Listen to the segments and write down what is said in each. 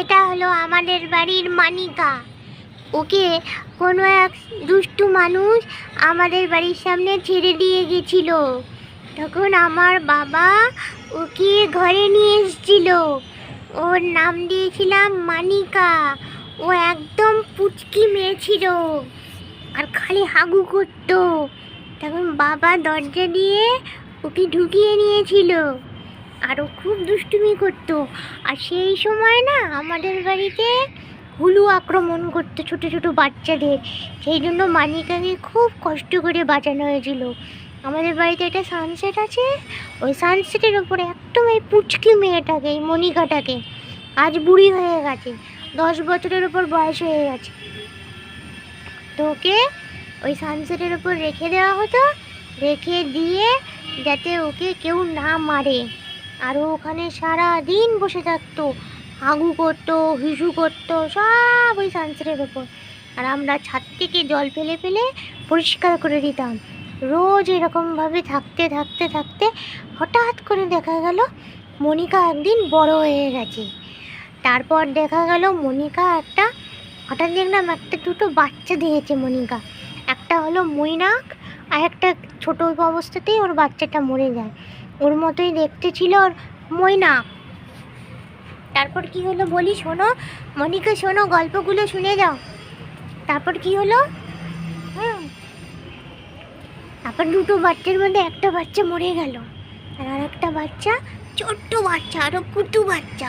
এটা হলো আমাদের বাড়ির মানিকা। ওকে কোনো এক দুষ্টু মানুষ আমাদের বাড়ির সামনে ছেড়ে দিয়ে গেছিল। তখন আমার বাবা ওকে ঘরে নিয়ে এসেছিল। ওর নাম দিয়েছিলাম মানিকা। ও একদম পুচকি মেয়ে ছিল আর খালি হাগু করতো। তখন বাবা দরজা দিয়ে ওকে ঢুকিয়ে নিয়েছিল। আর ও খুব দুষ্টুমি করতো। আর সেই সময় না আমাদের বাড়িতে হুলু আক্রমণ করতো ছোট ছোট বাচ্চাদের। সেই জন্য মানিকাকে খুব কষ্ট করে বাঁচানো হয়েছিল। আমাদের বাড়িতে একটা সানসেট আছে। ওই সানসেটের ওপরে একদম এই পুচকি মেয়েটাকে, এই মনিকাটাকে আজ বুড়ি হয়ে গেছে। দশ বছরের ওপর বয়স হয়ে গেছে। তো ওকে ওই সানসেটের ওপর রেখে দেওয়া হতো। রেখে দিয়ে যাতে ওকে কেউ না মারে। আর ও ওখানে সারা দিন বসে থাকতো, হাগু করতো, হিসু করতো, সব ওই সানসেটের ওপর। আর আমরা ছাদ থেকে জল ফেলে ফেলে পরিষ্কার করে দিতাম। রোজ এরকমভাবে থাকতে থাকতে থাকতে হঠাৎ করে দেখা গেল মনিকা একদিন বড় হয়ে গেছে। তারপর দেখা গেল মনিকা একটা, হঠাৎ দেখলাম একটা দুটো বাচ্চা দিয়েছে মনিকা। একটা হলো মৈনাক আর একটা ছোটো অবস্থাতেই ওর বাচ্চাটা মরে যায়। ওর মতোই দেখতে ছিল ওর ময়না। তারপর কি হলো বলি শোনো? মনিকা, শোনো, গল্পগুলো শুনে যাও। তারপর কি হলো? তারপর দুটো বাচ্চার মধ্যে একটা বাচ্চা মরে গেল। আর আর একটা বাচ্চা ছোট্ট বাচ্চা আরও কুটু বাচ্চা।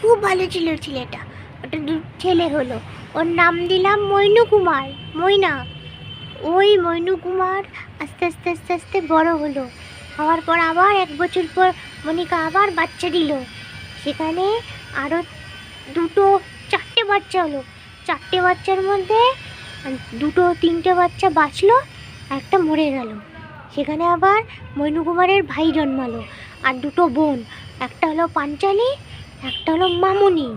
খুব ভালো ছিল ছেলেটা। ওটা দু ছেলে হলো। ওর নাম দিলাম মৈনু কুমার মৈনা ওই মৈনু কুমার আস্তে আস্তে আস্তে আস্তে বড় হলো। হওয়ার পর আবার এক বছর পর মনিকা আবার বাচ্চা দিল। সেখানে আরও দুটো, চারটে বাচ্চা হলো। চারটে বাচ্চার মধ্যে দুটো, তিনটে বাচ্চা বাঁচলো, একটা মরে গেল। সেখানে আবার মৈনু কুমারের ভাই জন্মালো আর দুটো বোন। একটা হলো পাঞ্চালি, একটা হলো মামুনি।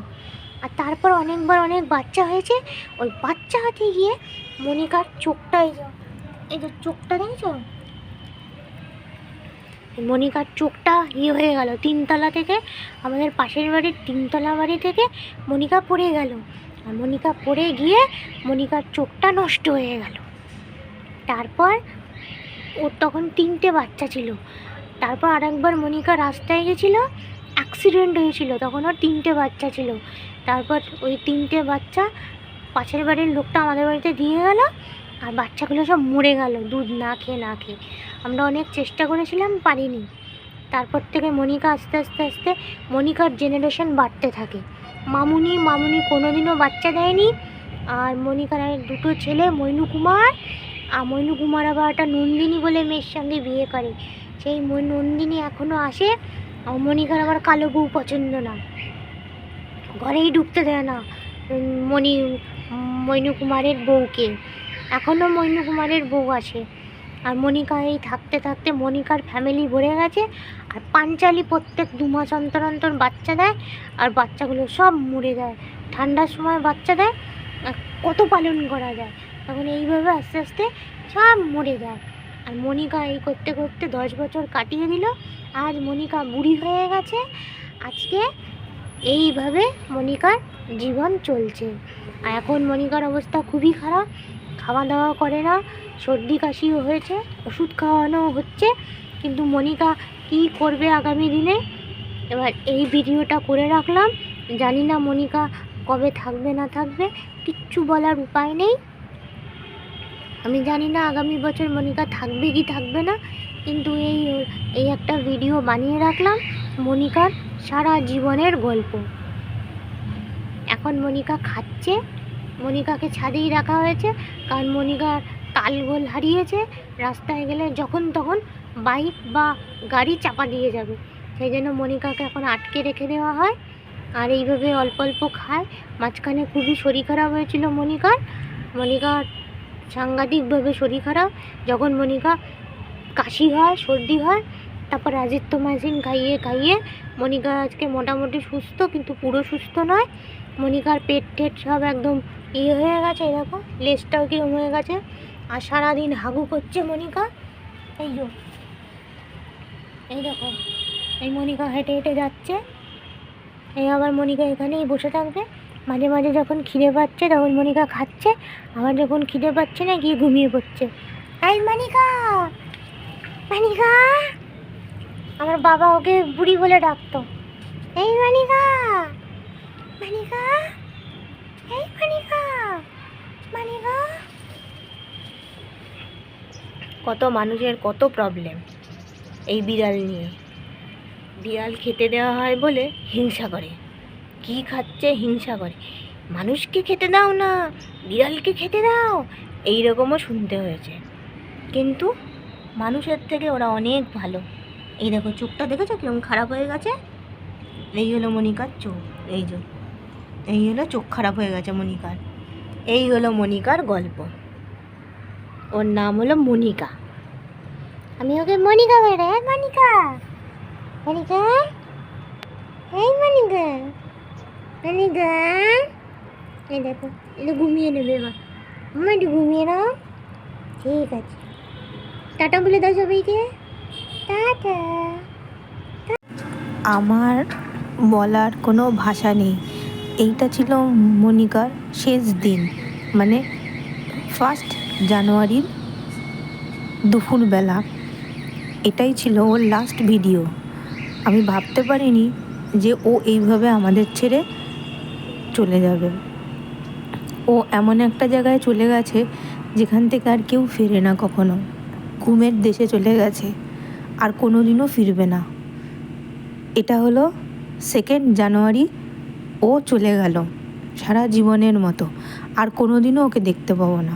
আর তারপর অনেকবার অনেক বাচ্চা হয়েছে। ওই বাচ্চা হাতে গিয়ে মনিকার চোখটা এই যে চোখটা দেখেছ? মনিকার চোখটা ইয়ে হয়ে গেল। তিনতলা থেকে, আমাদের পাশের বাড়ির তিনতলা বাড়ি থেকে মনিকা পড়ে গেল। আর মনিকা পড়ে গিয়ে মনিকার চোখটা নষ্ট হয়ে গেল। তারপর ওর তখন তিনটে বাচ্চা ছিল। তারপর আরেকবার মনিকা রাস্তায় গেছিল অ্যাক্সিডেন্ট হয়েছিল, তখন ওর তিনটে বাচ্চা ছিল। তারপর ওই তিনটে বাচ্চা পাশের বাড়ির লোকটা আমাদের বাড়িতে দিয়ে গেল। আর বাচ্চাগুলো সব মরে গেল, দুধ না খেয়ে না খেয়ে। আমরা অনেক চেষ্টা করেছিলাম, পারিনি। তারপর থেকে মনিকা আস্তে আস্তে আস্তে মনিকার জেনারেশন বাড়তে থাকে। মামুনি মামুনি কোনোদিনও বাচ্চা দেয়নি। আর মনিকার আর দুটো ছেলে, মৈনু কুমার, আর মৈনু কুমার আবার একটা নন্দিনী বলে মেয়ের সঙ্গে বিয়ে করে। সেই নন্দিনী এখনও আসে, আর মনিকার আবার কালো বউ পছন্দ না। ঘরেই ঢুকতে দেয় না মণি মৈনু কুমারের বউকে। এখনও মৈনু কুমারের বউ আছে। আর মনিকা এই থাকতে থাকতে মনিকার ফ্যামিলি ভরে গেছে, আর পাঞ্চালি প্রত্যেক দু মাস অন্তর অন্তর বাচ্চা দেয়, আর বাচ্চাগুলো সব মরে যায়। ঠান্ডার সময় বাচ্চা দেয়, আর কত পালন করা যায়। তখন এইভাবে আস্তে আস্তে সব মরে যায়। আর মনিকা এই করতে করতে দশ বছর কাটিয়ে দিল, আজ মনিকা বুড়ি হয়ে গেছে। আজকে এইভাবে মনিকার জীবন চলছে। আর এখন মনিকার অবস্থা খুবই খারাপ। খাওয়া দাওয়া করে না, সর্দি কাশিও হয়েছে, ওষুধ খাওয়ানো হচ্ছে, কিন্তু মনিকা কী করবে আগামী দিনে? এবার এই ভিডিওটা করে রাখলাম। জানি না মনিকা কবে থাকবে, না থাকবে, কিচ্ছু বলার উপায় নেই। আমি জানি না আগামী বছর মনিকা থাকবে কি থাকবে না, কিন্তু এই এই একটা ভিডিও বানিয়ে রাখলাম মনিকার সারা জীবনের গল্প। এখন মনিকা খাচ্ছে। মনিকাকে ছাদেই রাখা হয়েছে। কারণ মনিকার তালগোল হারিয়েছে। রাস্তায় গেলে যখন তখন বাইক বা গাড়ি চাপা দিয়ে যাবে। সেই জন্য মনিকাকে এখন আটকে রেখে দেওয়া হয়। আর এইভাবে অল্প অল্প খায়। মাঝখানে খুবই শরীর খারাপ হয়েছিল মনিকার মনিকার সাংঘাতিকভাবে শরীর খারাপ। যখন মনিকা কাশি হয়, সর্দি হয়, তারপর রাজিত্ব আজিত্রোমাইসিন খাইয়ে খাইয়ে মনিকা আজকে মোটামুটি সুস্থ, কিন্তু পুরো সুস্থ নয়। মনিকার পেট টেট সব একদম ইয়ে হয়ে গেছে দেখো, লেজটাও কিরম হয়ে গেছে। আর সারাদিন হাগু করছে মনিকা। এই যো, এই দেখো, এই মনিকা হেঁটে হেঁটে যাচ্ছে। এই আবার মনিকা এখানেই বসে থাকবে। মাঝে মাঝে যখন খিদে পাচ্ছে তখন মনিকা খাচ্ছে, আবার যখন খিদে পাচ্ছে না গিয়ে ঘুমিয়ে পড়ছে। এই মনিকা মনিকা, আমার বাবা ওকে বুড়ি বলে ডাকতো। এই মনিকা মনিকা, এই মনিকা। মনিকা কত মানুষের কত প্রবলেম এই বিড়াল নিয়ে। বিড়াল খেতে দেওয়া হয় বলে হিংসা করে। কি খাচ্ছে হিংসা করে? মানুষকে খেতে দাও না, বিড়ালকে খেতে দাও এই রকমও শুনতে হয়েছে। কিন্তু মানুষের থেকে ওরা অনেক ভালো। এই দেখো, চোখটা দেখেছ কীরকম খারাপ হয়ে গেছে? এই হলো মনিকার চোখ, এই যে, এই হলো চোখ খারাপ হয়ে গেছে মনিকার। এই হলো মনিকার গল্প। ওর নাম হলো মনিকা। আমি ওকে মনিকা বলে হ্যাঁ মনিকা। মনিকা? এই মনিকা। মনিকা? এই দেখো এটা ঘুমিয়ে নেবে এবার। আমার একটু ঘুমিয়ে নাও। ঠিক আছে। টাটা বলে দাও সবাইকে। টাটা। আমার বলার কোনো ভাষা নেই। এইটা ছিল মনিকার শেষ দিন। মানে ফার্স্ট জানুয়ারির দুপুরবেলা। এটাই ছিল ওর লাস্ট ভিডিও আমি ভাবতে পারিনি যে ও এইভাবে আমাদের ছেড়ে চলে যাবে। ও এমন একটা জায়গায় চলে গেছে যেখান থেকে আর কেউ ফেরে না কখনো। ঘুমের দেশে চলে গেছে। আর কোনো দিনও ফিরবে না। এটা হলো সেকেন্ড জানুয়ারি ও চলে গেল সারা জীবনের মতো। আর কোনো দিনও ওকে দেখতে পাবো না।